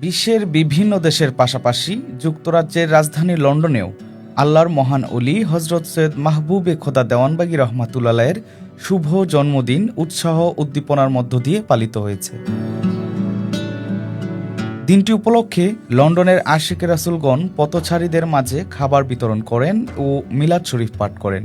বিশ্বের বিভিন্ন দেশের পাশাপাশি যুক্তরাজ্যের রাজধানী লন্ডনেও আল্লাহর মহান অলি হজরত সৈয়দ মাহবুবে খোদা দেওয়ানবাগী রহমাতুল্লাহের শুভ জন্মদিন উৎসাহ উদ্দীপনার মধ্য দিয়ে পালিত হয়েছে। দিনটি উপলক্ষে লন্ডনের আশিক রাসুলগণ পথচারীদের মাঝে খাবার বিতরণ করেন ও মিলাদ শরীফ পাঠ করেন।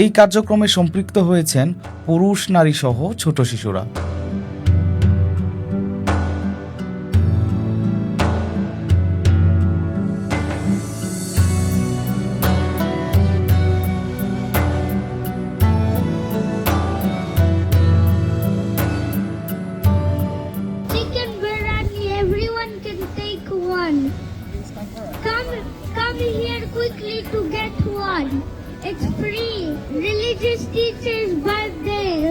এই কার্যক্রমে সম্পৃক্ত হয়েছেন পুরুষ নারী সহ ছোট শিশুরা। It's free. Religious teachers birthday.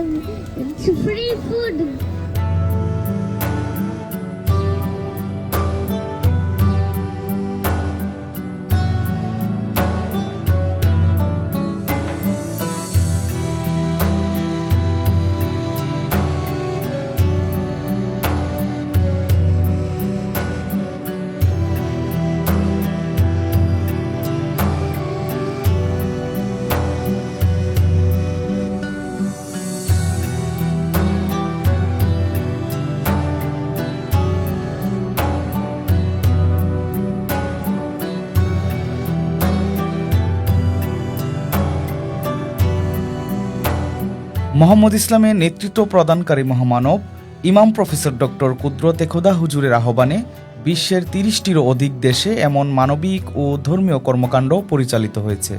Mohammad ইসলামের নেতৃত্ব প্রদানকারী মহামানব, ইমাম প্রফেসর ডক্টর কুদরতে খোদা হুজুরের আহ্বানে বিশ্বের তিরিশটিরও অধিক দেশে এমন মানবিক ও ধর্মীয় কর্মকাণ্ড পরিচালিত হয়েছে।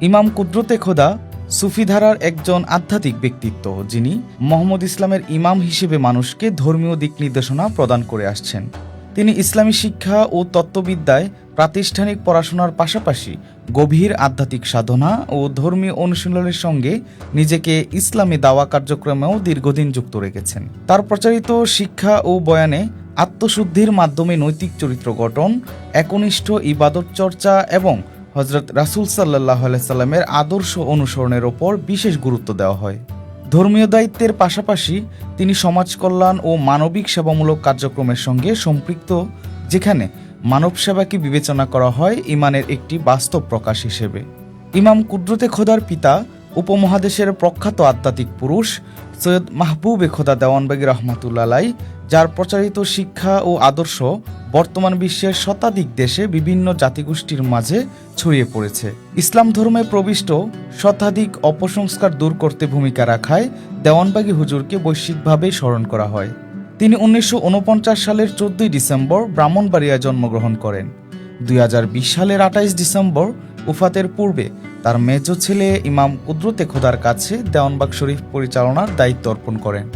ইমাম কুদরতে খোদা সুফিধারার একজন আধ্যাত্মিক ব্যক্তিত্ব, যিনি মোহাম্মদ ইসলামের ইমাম হিসেবে মানুষকে ধর্মীয় দিক নির্দেশনা প্রদান করে আসছেন। তিনি ইসলামী শিক্ষা ও তত্ত্ববিদ্যায় প্রাতিষ্ঠানিক পড়াশোনার পাশাপাশি গভীর আধ্যাত্মিক সাধনা ও ধর্মীয় অনুশীলনের সঙ্গে নিজেকে ইসলামী দাওয়া কার্যক্রমেও দীর্ঘদিন যুক্ত রেখেছেন। তার প্রচারিত শিক্ষা ও বয়ানে আত্মশুদ্ধির মাধ্যমে নৈতিক চরিত্র গঠন, একনিষ্ঠ ইবাদত চর্চা এবং হজরত রাসুল সাল্লাহ সাল্লামের আদর্শ অনুসরণের ওপর বিশেষ গুরুত্ব দেওয়া হয়। ধর্মীয় দায়িত্বের পাশাপাশি তিনি সমাজ কল্যাণ ও মানবিক সেবামূলক কার্যক্রমের সঙ্গে সম্পৃক্ত, যেখানে মানব সেবাকে বিবেচনা করা হয় ইমানের একটি বাস্তব প্রকাশ হিসেবে। ইমাম কুদরতে খোদার পিতা উপমহাদেশের প্রখ্যাত আধ্যাত্মিক পুরুষ সৈয়দ মাহবুবে খোদা দেওয়ানবাগী রহমাতুল্লাহ যার প্রচারিত শিক্ষা ও আদর্শ বর্তমান বিশ্বের শতাধিক দেশে বিভিন্ন জাতিগোষ্ঠীর মাঝে ছড়িয়ে পড়েছে। ইসলাম ধর্মে প্রবিষ্ট শতাধিক অপসংস্কার দূর করতে ভূমিকা রাখায় দেওয়ানবাগী হুজুরকে বৈশ্বিকভাবে স্মরণ করা হয়। তিনি উনিশশো ঊনপঞ্চাশ সালের চোদ্দই ডিসেম্বর ব্রাহ্মণবাড়িয়ায় জন্মগ্রহণ করেন। দুই হাজার বিশ সালের আঠাইশ ডিসেম্বর উফাতের পূর্বে তার মেজ ছেলে ইমাম কুদরতে খোদার কাছে দেওয়ানবাগ শরীফ পরিচালনার দায়িত্ব অর্পণ করেন।